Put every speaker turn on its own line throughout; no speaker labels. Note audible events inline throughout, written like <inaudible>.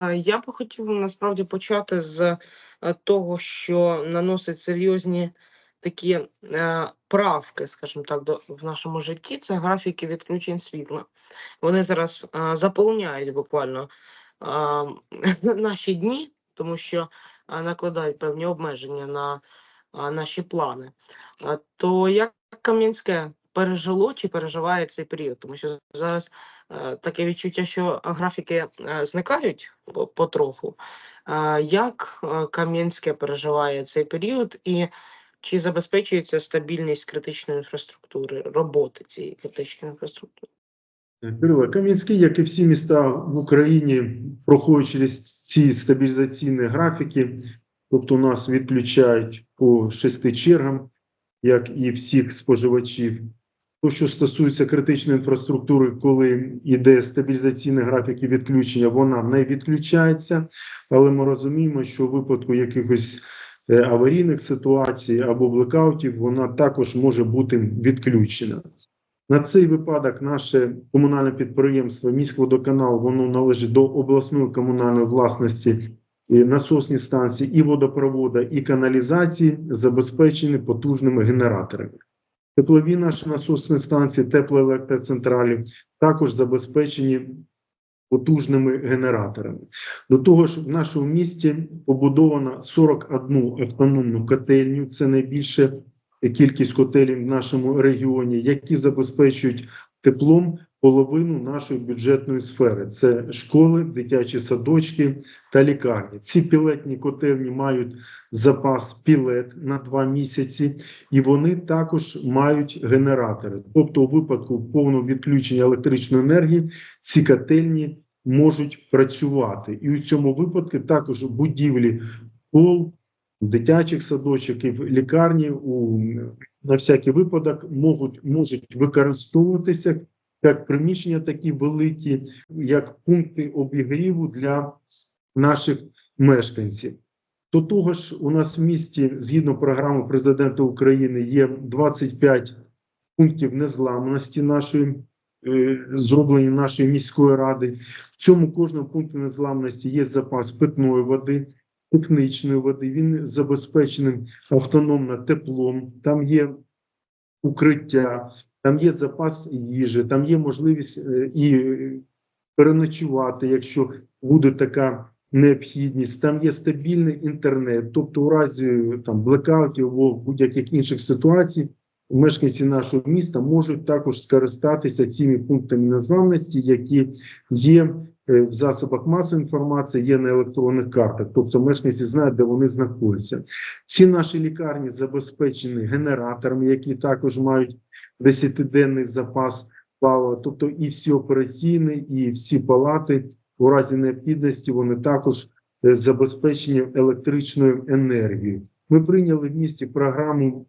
Я би хотів насправді почати з е, того, що наносить серйозні такі е, правки, скажімо так, до в нашому житті. Це графіки відключень світла. Вони зараз е, заполоняють буквально <laughs> наші дні, тому що накладають певні обмеження на наші плани. То як Кам'янське пережило чи переживає цей період? Тому що зараз таке відчуття, що графіки е, зникають потроху. Е, Як е, Кам'янське переживає цей період і чи забезпечується стабільність критичної інфраструктури, роботи цієї критичної інфраструктури?
Кирило, Кам'янський, як і всі міста в Україні, проходять через ці стабілізаційні графіки, тобто нас відключають по шести чергам, як і всіх споживачів. То, що стосується критичної інфраструктури, коли йде стабілізаційні графіки відключення, вона не відключається, але ми розуміємо, що у випадку якихось е, аварійних ситуацій або блекаутів вона також може бути відключена. На цей випадок наше комунальне підприємство міськводоканал воно належить до обласної комунальної власності і насосні станції, і водопровода, і каналізації забезпечені потужними генераторами. Теплові наші насосні станції, теплоелектроцентралі також забезпечені потужними генераторами. До того ж, в нашому місті побудовано 41 автономну котельню. Це найбільше кількість котелів в нашому регіоні, які забезпечують теплом половину нашої бюджетної сфери. Це школи, дитячі садочки та лікарні. Ці пілетні котельні мають запас пілет на два місяці, і вони також мають генератори. Тобто, у випадку повного відключення електричної енергії ці котельні можуть працювати. І у цьому випадку також будівлі школ, дитячих садочків, лікарні у на всякий випадок можуть, можуть використовуватися як приміщення такі великі, як пункти обігріву для наших мешканців. До того ж, у нас в місті, згідно програми президента України, є 25 пунктів незламності нашої, е, зроблені нашої міської ради. В цьому кожному пункті незламності є запас питної води, технічної води. Він забезпечений автономно теплом. Там є укриття, там є запас їжі, там є можливість е, і переночувати, якщо буде така необхідність. Там є стабільний інтернет. Тобто, у разі там блекаутів або будь-яких інших ситуацій, мешканці нашого міста можуть також скористатися цими пунктами незламності, які є е, в засобах масової інформації, є на електронних картах. Тобто мешканці знають, де вони знаходяться. Всі наші лікарні забезпечені генераторами, які також мають 10-денний запас палива. Тобто і всі операційні, і всі палати у разі необхідності вони також е, забезпечені електричною енергією. Ми прийняли в місті програму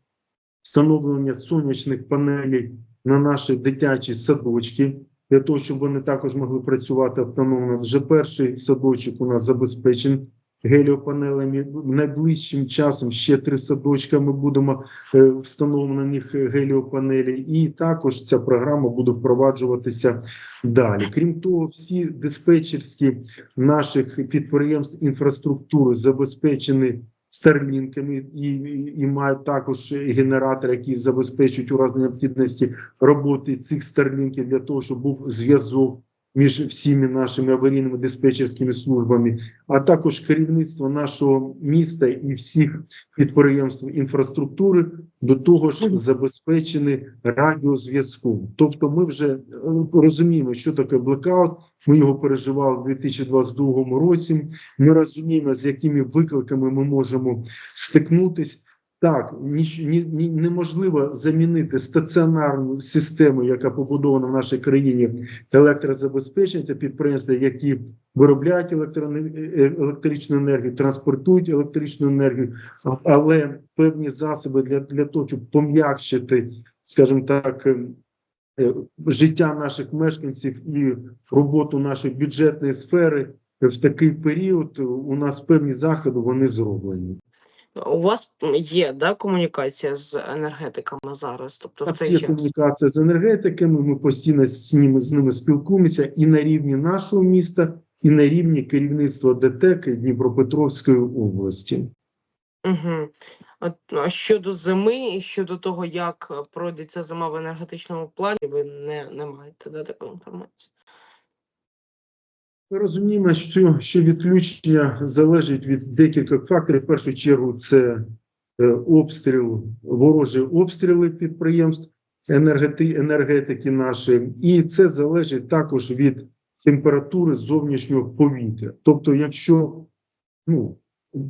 встановлення сонячних панелей на наші дитячі садочки для того, щоб вони також могли працювати автономно. Вже перший садочок у нас забезпечений геліопанелями. Найближчим часом ще три садочка ми будемо е, встановлено на них геліопанелі, і також ця програма буде впроваджуватися далі. Крім того, всі диспетчерські наших підприємств інфраструктури забезпечені старлінками і, і, і мають також генератори, які забезпечують у разі необхідності роботи цих старлінків для того, щоб був зв'язок між всіми нашими аварійними диспетчерськими службами, а також керівництво нашого міста і всіх підприємств інфраструктури до того ж забезпечені радіозв'язком. Тобто, ми вже е, розуміємо, що таке блекаут. Ми його переживали у 2022 році. Ми розуміємо, з якими викликами ми можемо стикнутись. Так, ні, ні, неможливо замінити стаціонарну систему, яка побудована в нашій країні електрозабезпечення та підприємства, які виробляють електроне- е, електричну енергію, транспортують електричну енергію, але певні засоби для, для того, щоб пом'якшити, скажімо так, е, е, життя наших мешканців і роботу нашої бюджетної сфери в такий період у нас певні заходи вони зроблені.
У вас є да, комунікація з енергетиками зараз? Тобто в цей
є
час?
комунікація з енергетиками. Ми постійно з ними з ними спілкуємося і на рівні нашого міста, і на рівні керівництва ДТЕК Дніпропетровської області.
Угу. Щодо зими і щодо того, як е, пройде ця зима в енергетичному плані, ви не, не маєте да, такої інформації.
Ми розуміємо, що, що відключення залежить від декількох факторів. В першу чергу, це е, обстріл, ворожі обстріли підприємств енергети, енергетики нашої, і це залежить також від температури зовнішнього повітря. Тобто, якщо ну,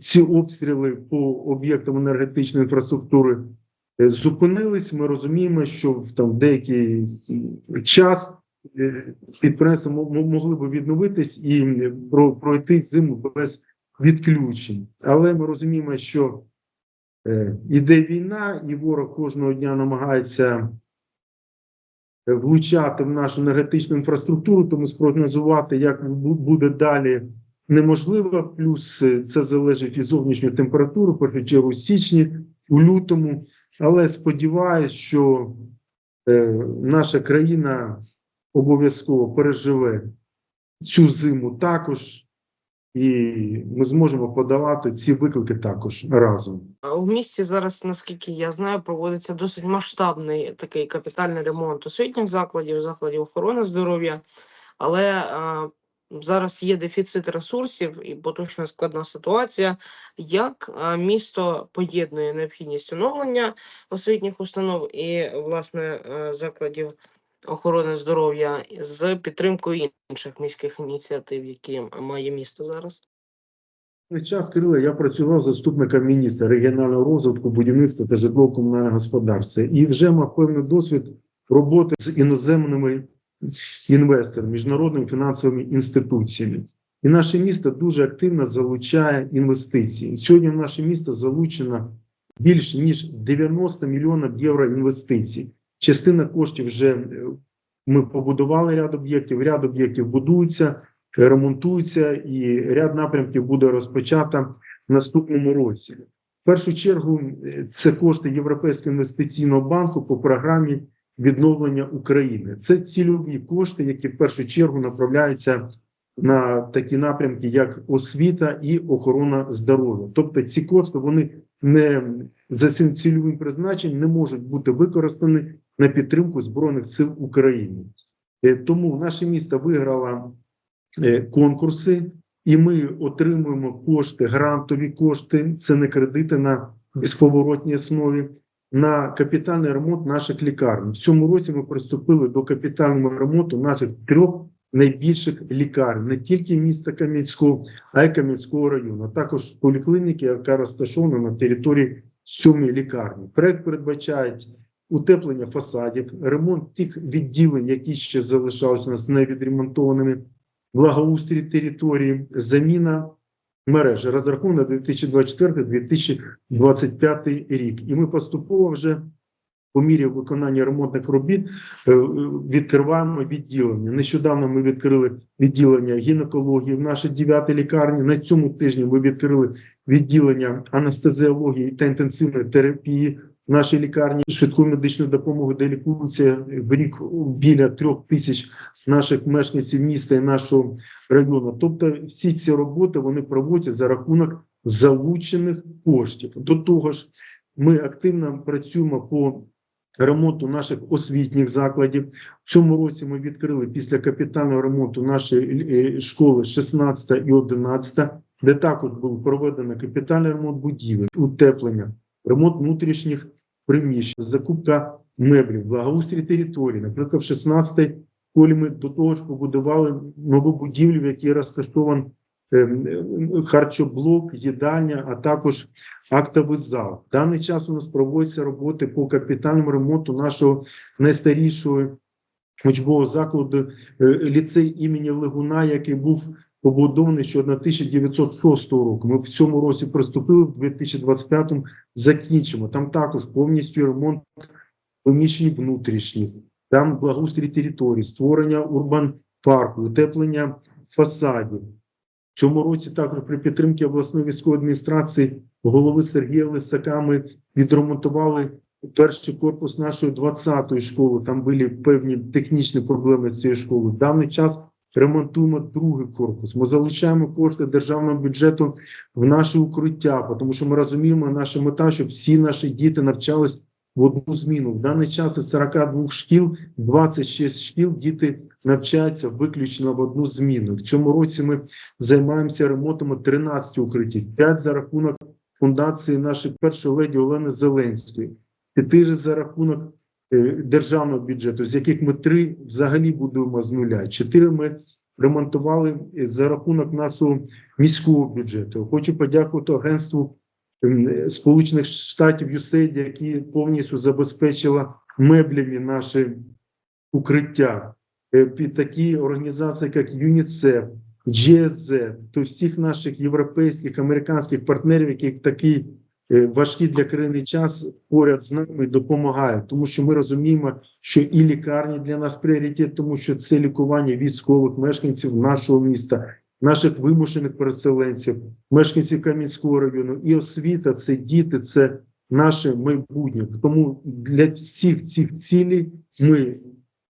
ці обстріли по об'єктам енергетичної інфраструктури е, зупинились, ми розуміємо, що в там деякий час е, підприємства мо- мо- могли би відновитись і пройти зиму без відключень. Але ми розуміємо, що е, іде війна, і ворог кожного дня намагається влучати в нашу енергетичну інфраструктуру, тому спрогнозувати, як буде далі, неможливо. Плюс е, це залежить від зовнішньої температури, першу чергу січні, у лютому. Але сподіваюся, що е, наша країна обов'язково переживе цю зиму також, і ми зможемо подолати ці виклики також разом.
У місті зараз, наскільки я знаю, проводиться досить масштабний такий капітальний ремонт освітніх закладів, закладів охорони здоров'я, але зараз є дефіцит ресурсів і поточна складна ситуація. Як е, місто поєднує необхідність оновлення освітніх установ і власне е, закладів охорони здоров'я з підтримкою інших міських ініціатив, які має місто зараз?
Час Кирила я працював заступником міністра регіонального розвитку, будівництва та житлово-комунального господарства і вже мав певний досвід роботи з іноземними інвесторами, міжнародними фінансовими інституціями. І наше місто дуже активно залучає інвестиції. Сьогодні в наше місто залучено більше ніж 90 мільйонів євро інвестицій. Частина коштів вже е, ми побудували ряд об'єктів, ряд об'єктів будуються ремонтуються, і ряд напрямків буде розпочато в наступному році. В першу чергу е, це кошти Європейського інвестиційного банку по програмі відновлення України. Це цільові кошти, які в першу чергу направляються на такі напрямки, як освіта і охорона здоров'я. Тобто ці кошти вони не за цим цільовим призначенням не можуть бути використані на підтримку збройних сил України. Е, Тому наше місто виграло е, конкурси, і ми отримуємо кошти, грантові кошти, це не кредити на безповоротній основі, на капітальний ремонт наших лікарень. В цьому році ми приступили до капітального ремонту наших трьох найбільших лікарень, не тільки міста Кам'янського, а й Кам'янського району, а також поліклініки, яка розташована на території сьомої лікарні. Проект передбачає утеплення фасадів, ремонт тих відділень, які ще залишались у нас невідремонтованими, благоустрій території, заміна мережі, розрахунок на 2024-2025 рік. І ми поступово вже по мірі виконання ремонтних робіт е, відкриваємо відділення. Нещодавно ми відкрили відділення гінекології в нашій дев'ятій лікарні. На цьому тижні ми відкрили відділення анестезіології та інтенсивної терапії в нашій лікарні швидкої медичної допомоги, де лікуються в рік біля трьох тисяч наших мешканців міста і нашого району. Тобто, всі ці роботи вони проводяться за рахунок залучених коштів. До того ж, ми активно працюємо по ремонту наших освітніх закладів. В цьому році ми відкрили після капітального ремонту нашої е, школи 16 і 11, де також був проведений капітальний ремонт будівель, утеплення, ремонт внутрішніх приміщень, закупка меблів, благоустрій території. Наприклад, в 16 школі ми до того ж побудували нову будівлю, в якій розташований ем, харчоблок, їдальня, а також актовий зал. В даний час у нас проводяться роботи по капітальному ремонту нашого найстарішого учбового закладу е, ліцей імені Легуна, який був побудований ще 1906 року. Ми в цьому році приступили, в 2025 закінчимо. Там також повністю ремонт приміщень внутрішніх, там благоустрій території, створення урбан парку, утеплення фасадів. В цьому році також при підтримці обласної військової адміністрації голови Сергія Лисака ми відремонтували перший корпус нашої 20-ї школи. Там були певні технічні проблеми з цією школою. В даний час ремонтуємо другий корпус. Ми залучаємо кошти державного бюджету в наші укриття, тому що ми розуміємо, наша мета, щоб всі наші діти навчались в одну зміну. В даний час із 42 шкіл, 26 шкіл діти навчаються виключно в одну зміну. В цьому році ми займаємося ремонтом 13 укриттів, 5 за рахунок фундації нашої першої леді Олени Зеленської, 4 за рахунок державного бюджету, з яких ми 3 взагалі будуємо з нуля. 4 ми ремонтували е, за рахунок нашого міського бюджету. Хочу подякувати агентству ем, Сполучених Штатів USAID, які повністю забезпечила меблями наші укриття. Е, Під такі організації, як ЮНІСЕФ, GSZ, то всіх наших європейських, американських партнерів, які е, важкий для країни час поряд з нами допомагають, тому що ми розуміємо, що і лікарні для нас пріоритет, тому що це лікування військових мешканців нашого міста, наших вимушених переселенців, мешканців Кам'янського району, і освіта це діти, це наше майбутнє. Тому для всіх цих цілей ми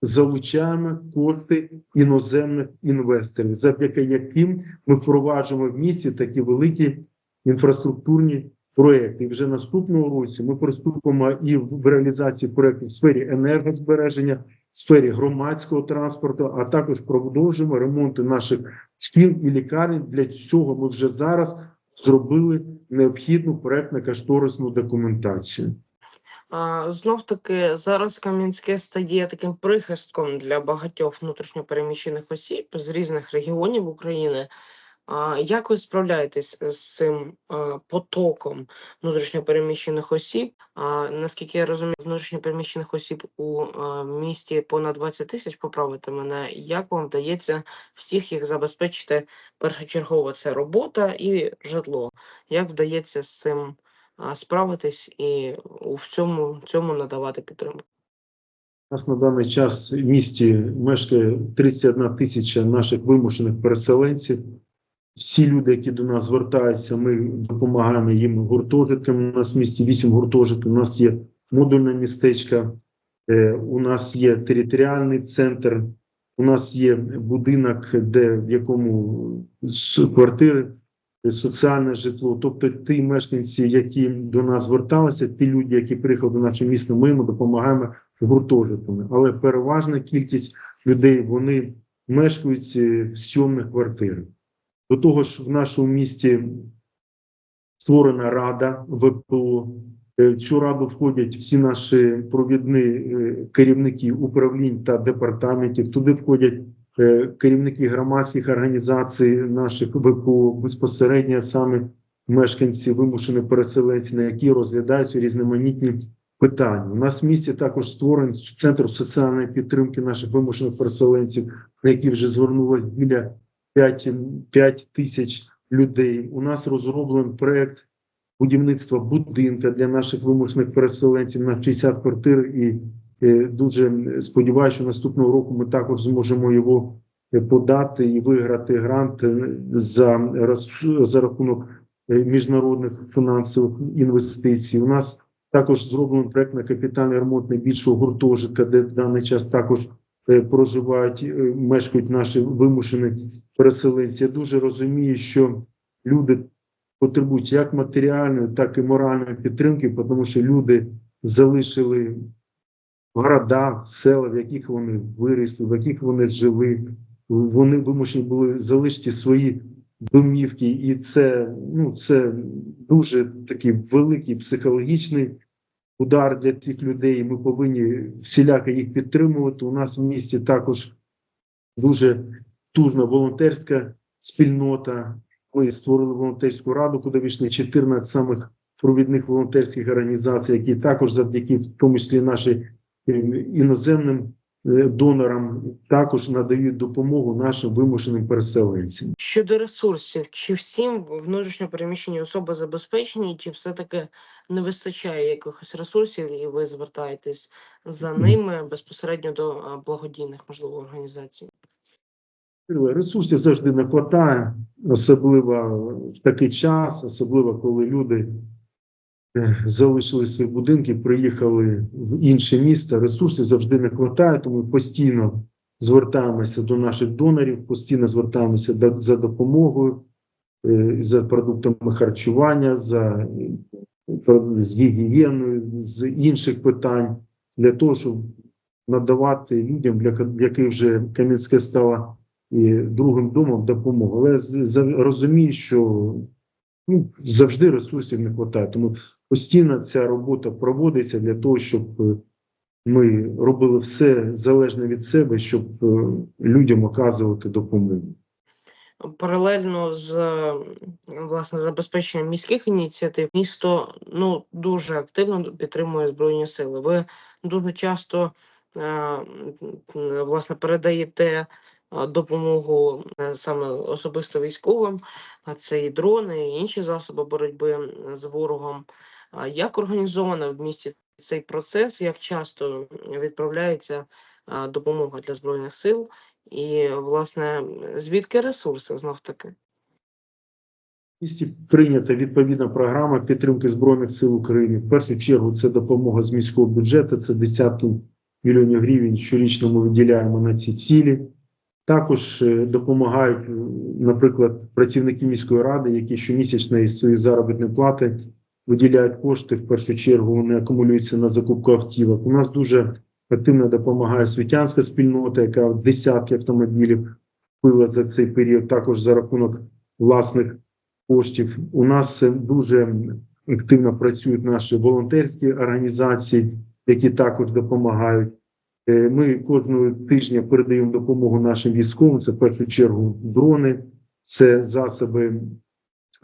залучаємо кошти іноземних інвесторів, завдяки яким ми впроваджуємо в місті такі великі інфраструктурні проекти. І вже наступного році ми приступимо і в реалізації проєктів в сфері енергозбереження, в сфері громадського транспорту, а також продовжимо ремонти наших шкіл і лікарень. Для цього ми вже зараз зробили необхідну проектно-кошторисну документацію.
Знов таки зараз Кам'янське стає таким прихистком для багатьох внутрішньопереміщених осіб з різних регіонів України. Як ви справляєтесь з цим потоком внутрішньопереміщених осіб? А, наскільки я розумію, внутрішньопереміщених осіб у місті понад 20 тисяч, поправити мене. Як вам вдається всіх їх забезпечити першочергово? Це робота і житло. Як вдається з цим? справитись і в цьому, цьому надавати підтримку.
У нас на даний час в місті мешкає 31 тисяча наших вимушених переселенців. Всі люди, які до нас звертаються, ми допомагаємо їм гуртожитками. У нас в місті 8 гуртожитків, у нас є модульне містечко, е, у нас є територіальний центр, у нас є будинок, де в якому квартири соціальне житло. Тобто ті мешканці, які до нас зверталися, ті люди, які приїхали до нашого міста, ми їм допомагаємо гуртожитками. Але переважна кількість людей вони мешкають е, в сьомних квартирах. До того ж, в нашому місті створена рада ВПО. Е, В цю раду входять всі наші провідні е, керівники управлінь та департаментів. Туди входять е, керівники громадських організацій наших ВПО, безпосередньо саме мешканці вимушені переселенці, на які розглядаються різноманітні питання. У нас в місті також створений центр соціальної підтримки наших вимушених переселенців, на які вже звернулося біля 5, 5 тисяч людей. У нас розроблений проект будівництва будинка для наших вимушених переселенців на 60 квартир. І е, дуже сподіваюся, що наступного року ми також зможемо його подати і виграти грант е, за, за рахунок е, міжнародних фінансових інвестицій. У нас також зроблений проект на капітальний ремонт найбільшого гуртожитка, де в даний час також проживають, е, мешкають наші вимушені переселенці. Я дуже розумію, що люди потребують як матеріальної, так і моральної підтримки, тому що люди залишили города, села, в яких вони виросли, в яких вони жили. Вони вимушені були залишити свої домівки, і це, ну, це дуже такий великий психологічний удар для цих людей. Ми повинні всіляко їх підтримувати. У нас в місті також дуже тужна волонтерська спільнота. Ми створили волонтерську раду, куди війшли 14 самих провідних волонтерських організацій, які також завдяки в тому числі нашим іноземним е, донорам також надають допомогу нашим вимушеним переселенцям.
Щодо ресурсів, чи всім внутрішньопереміщені особи забезпечені, чи все-таки не вистачає якихось ресурсів, і ви звертаєтесь за ними безпосередньо до благодійних, можливо, організацій?
Ресурсів завжди не вистачає, особливо в такий час, особливо коли люди е, залишили свої будинки, приїхали в інше місто. Ресурсів завжди не вистачає, тому постійно звертаємося до наших донорів, постійно звертаємося до- за допомогою, е, за продуктами харчування, за е, з гігієною, з інших питань для того, щоб надавати людям, для, яких вже Кам'янське стало і другим домом допомогу. Але розумію, що ну, завжди ресурсів не вистачає. Тому постійно ця робота проводиться для того, щоб е, ми робили все залежне від себе, щоб е, людям оказувати допомогу.
Паралельно з власне забезпеченням міських ініціатив, місто ну дуже активно підтримує збройні сили. Ви дуже часто е, власне передаєте допомогу саме особисто військовим, а це і дрони, і інші засоби боротьби з ворогом. Як організовано в місті цей процес? Як часто відправляється допомога для збройних сил? І, власне, звідки ресурси знов таки?
Місті прийнята відповідна програма підтримки Збройних сил України. В першу чергу це допомога з міського бюджету, це десятки мільйонів гривень щорічно ми виділяємо на ці цілі. Також е, допомагають, наприклад, працівники міської ради, які щомісячно із своєї заробітної плати виділяють кошти. В першу чергу вони акумулюються на закупку автівок. У нас дуже активно допомагає світянська спільнота, яка десятки автомобілів купила за цей період, також за рахунок власних коштів. У нас дуже активно працюють наші волонтерські організації, які також допомагають. Е, Ми кожного тижня передаємо допомогу нашим військовим. Це в першу чергу дрони, це засоби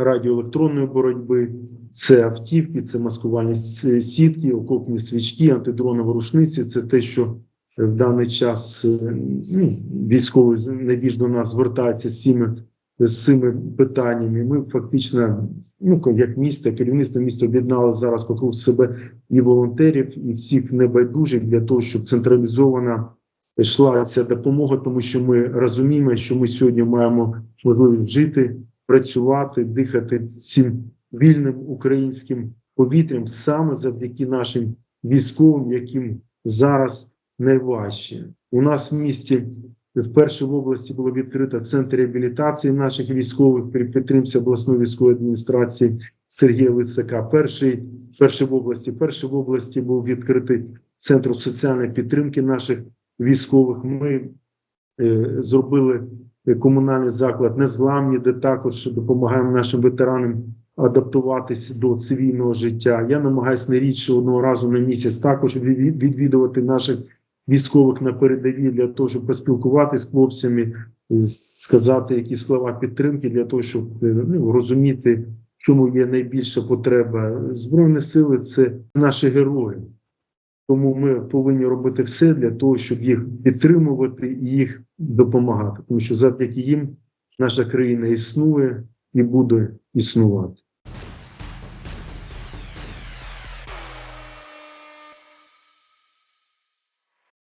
радіоелектронної боротьби, це автівки, це маскувальні сітки, окопні свічки, антидронові рушниці. Це те, що в даний час е, ну, військовий найбільш до нас звертається з цими з цими питаннями. Ми фактично, ну як місто, керівництво міста об'єднало зараз вокруг себе і волонтерів, і всіх небайдужих для того, щоб централізована йшла ця допомога, тому що ми розуміємо, що ми сьогодні маємо можливість жити, працювати, дихати цим вільним українським повітрям саме завдяки нашим військовим, яким зараз найважче. У нас в місті вперше в області було відкрито центр реабілітації наших військових при підтримці обласної військової адміністрації Сергія Лисака. Перший, перший в області, перший в області був відкритий центр соціальної підтримки наших військових. Ми е, зробили комунальний заклад незламні, де також допомагаємо нашим ветеранам адаптуватися до цивільного життя. Я намагаюся не рідше одного разу на місяць також відвідувати наших військових на передовій для того, щоб поспілкуватися з хлопцями, сказати якісь слова підтримки для того, щоб е, ну, розуміти, чому є найбільша потреба. Збройні сили це наші герої. Тому ми повинні робити все для того, щоб їх підтримувати і їх допомагати. Тому що завдяки їм наша країна існує і буде існувати.